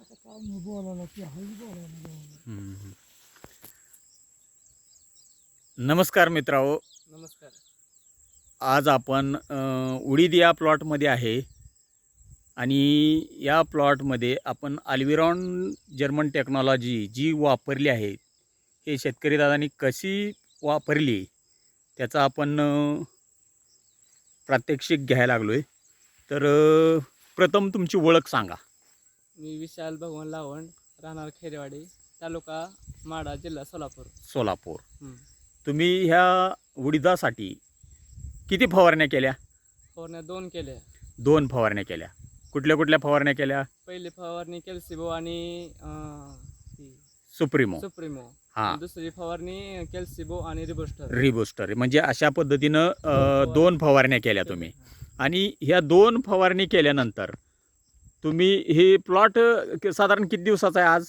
आता काय मी बोलायला की हळू बोलायला हम्म. नमस्कार मित्रांनो. नमस्कार. आज आपण अ, उडीद या प्लॉटमध्ये आहे. आणि या प्लॉटमध्ये आपण अल्विरॉन जर्मन टेक्नॉलॉजी जी वापरली आहे हे शेतकरी दादांनी कशी वापरली त्याचा आपण अ, प्रात्यक्षिक घ्यायला लागलो आहे तर प्रथम तुमची ओळख सांगा. मी विशाल भगवान लावण राहणार खेरेवाडी तालुका माडा जिल्हा सोलापूर. सोलापूर. तुम्ही ह्या उडीदासाठी किती फवारण्या केल्या? फवारण्या दोन केल्या. दोन फवारण्या केल्या. कुठल्या कुठल्या फवारण्या केल्या? पहिली फवारणी केल्सिबो आणि सुप्रीमो. सुप्रिमो. हां. दुसरी फवारणी केल्सिबो आणि रिबोस्टर. रिबुस्टर. म्हणजे अशा पद्धतीनं अ, दोन फवारण्या केल्या तुम्ही. आणि ह्या दोन फवारणी केल्यानंतर तुम्ही हे प्लॉट साधारण किती दिवसाचा आहे आज?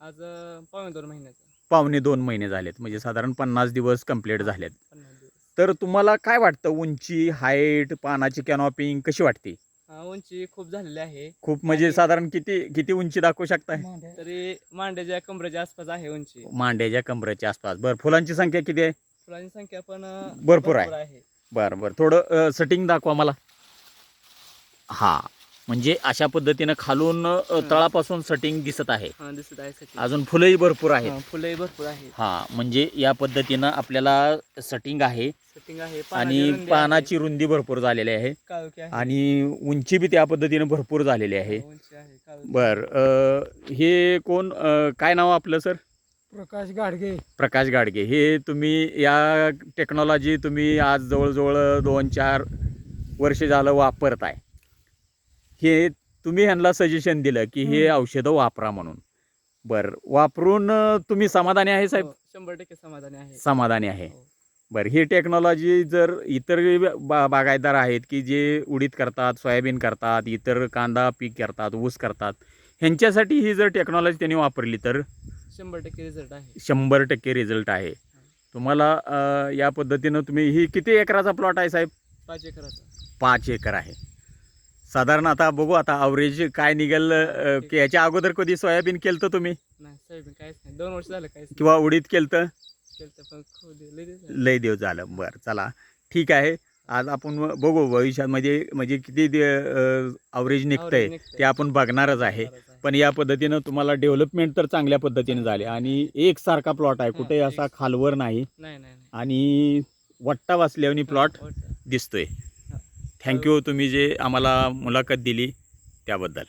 आज अं, पावणे दोन महिन्याचा. पावणे दोन महिने झालेत. म्हणजे साधारण पन्नास दिवस कंप्लीट झालेत. पन्नास दिवस. तर तुम्हाला काय वाटतं? उंची हाईट पानाची कॅनॉपिंग कशी वाटते? उंची खूप झालेली आहे. खूप म्हणजे साधारण किती किती उंची दाखवू शकताय? तरी मांड्याच्या कमरेच्या आसपास आहे उंची. मांड्याच्या कमरेच्या आसपास. बरं फुलांची संख्या किती आहे? फुलांची संख्या पण भरपूर आहे. बरं बरं. थोडं सेटिंग दाखवा मला. हा. म्हणजे अशा पद्धतीनं खालून अ, तळापासून सेटिंग दिसत आहे. हा दिसत आहे. अजून फुलंही भरपूर आहेत. हा, फुलंही भरपूर आहेत. हा म्हणजे या पद्धतीनं आपल्याला सेटिंग आहे. सेटिंग आहे आणि रुंदी आहे, पानाची रुंदी भरपूर झालेली आहे. काळोखी आहे. आणि उंची बी त्या पद्धतीनं भरपूर झालेली आहे. हा, उंची आहे काळोखी. बर अ, हे कोण अ, काय नाव आपलं सर? प्रकाश गाडगे. प्रकाश गाडगे. हे तुम्ही या टेक्नॉलॉजी तुम्ही आज जवळजवळ दोन चार वर्ष झालं वापरताय. हे तुम्ही ह्यांना सजेशन दिलं की हे औषधं वापरा म्हणून. बरं वापरून तुम्ही समाधानी आहे साहेब? हो, शंभर टक्के समाधानी आहे. समाधानी आहे. हो. बरं ही टेक्नॉलॉजी जर इतर बा बागायतदार आहेत की जे उडीद करतात सोयाबीन करतात इतर कांदा पीक करतात ऊस करतात ह्यांच्यासाठी ही जर टेक्नॉलॉजी त्यांनी वापरली तर? शंभर टक्के रिझल्ट आहे. शंभर टक्के रिझल्ट आहे. तुम्हाला या पद्धतीनं तुम्ही ही किती एकराचा प्लॉट आहे साहेब? पाच एकराचा. पाच एकर आहे. साधारण आता बघू आता अवरेज काय निघेल अ, की याच्या अगोदर कधी सोयाबीन केलं तुम्ही? नाही सोयाबीन काहीच नाही. दोन वर्ष झालं काहीच किंवा उडीद केलं केलं पण खूप दिवस- लय दिवस झाले. लय दिवस झालं. बरं चला. ठीक आहे. आज आपण बघू भविष्यामध्ये म्हणजे किती अवरेज निघतंय Average निघतंय. ते आपण बघणारच आहे. पण या पद्धतीनं तुम्हाला डेव्हलपमेंट तर चांगल्या पद्धतीने झाले. आणि एकसारखा प्लॉट आहे. कुठे असा एक- खालवर नाही. नाही नाही नाही. आणि वट्टा बसल्याने प्लॉट वाटतं. दिसतोय. थँक्यू तुम्ही जे आम्हाला मुलाखत दिली त्याबद्दल.